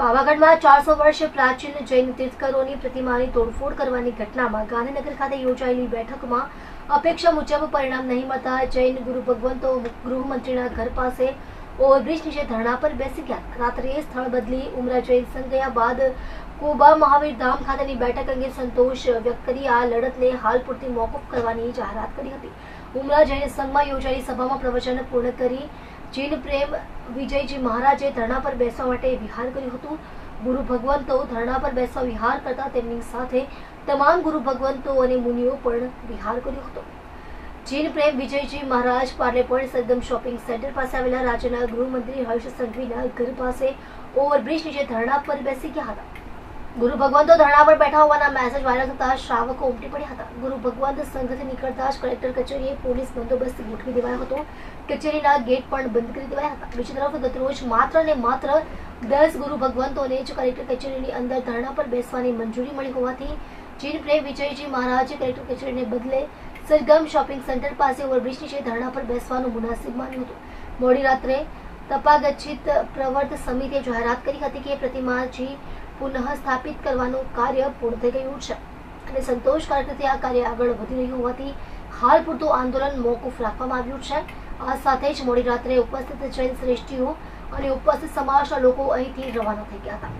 પાવાગઢમાં ચારસો વર્ષ પ્રાચીન જૈન તીર્થકરોની પ્રતિમાની તોડફોડ કરવાની ઘટનામાં ગાંધીનગર ખાતે યોજાયેલી બેઠકમાં અપેક્ષા મુજબ પરિણામ નહીં મળતા જૈન ગુરુ ભગવંતો ગૃહમંત્રીના ઘર પાસે ઓવરબ્રિજ નીચે ધરણા પર બેસી ગયા. રાત્રે સ્થળ બદલી ઉમરા જૈન સંઘ ગયા બાદ કોબા મહાવીર ધામ ખાતેની બેઠક અંગે સંતોષ વ્યક્ત કરી આ લડતને હાલ પૂરતી મોકૂફ કરવાની જાહેરાત કરી હતી. ઉમરા જૈન સંઘમાં યોજાયેલી સભામાં પ્રવચન પૂર્ણ કરી જૈન પ્રેમ વિજયજી મહારાજે ધરણા પર બેસવા માટે વિહાર કર્યું હતું. ગુરુ ભગવંતો ધરણા પર બેસવા વિહાર કરતા તેમની સાથે તમામ ગુરુ ભગવંતો અને મુનિઓ પણ વિહાર કર્યો હતો. જીન પ્રેમ વિજયજી મહારાજ પાર્લેપોઈન્ટ સરગમ શોપિંગ સેન્ટર પાસે આવેલા રાજ્યના ગૃહમંત્રી હર્ષ સંઘવીના ઘર પાસે ઓવરબ્રિજ નીચે ધરણા પર બેસી ગયા હતા. ગુરુ ભગવંતો ધરણા પર બેઠા હોવાના મેસેજ વાયરલ થતા શ્રાવકો ઉમટી પડ્યા હતા. ગુરુ ભગવંત સંઘથી નીકળતા જ કલેક્ટર કચેરીએ પોલીસ બંદોબસ્ત ગોઠવી દેવાયો હતો. કચેરીના ગેટ પણ બંધ કરી દેવાયા હતા. બીજી તરફ ગતરોજ માત્ર ને માત્ર દસ ગુરુ ભગવંતોને જ કલેક્ટર કચેરીની અંદર ધરણા પર બેસવાની મંજૂરી મળી હોવાથી જીન પ્રેમ વિજયજી મહારાજે કલેક્ટર કચેરીને બદલે સરગમ શોપિંગ સેન્ટર પાસે ઓવરબ્રિજ નીચે ધરણા પર બેસવાનું મુનાસિબ માન્યું હતું. મોડી રાત્રે તપાગચ્છિત પ્રવર્ત સમિતિએ જાહેરાત કરી હતી કે પ્રતિમાજી પુનઃ સ્થાપિત કરવાનું કાર્ય પૂર્ણ થઈ ગયું છે. અને સંતોષકારક રીતે આ કાર્ય આગળ વધી રહ્યું હોવાથી હાલ પૂરતું આંદોલન મોકૂફ રાખવામાં આવ્યું છે. આ સાથે જ મોડી રાત્રે ઉપસ્થિત જૈન શ્રેષ્ઠીઓ અને ઉપસ્થિત સમાજના લોકો અહીંથી રવાના થઈ ગયા હતા.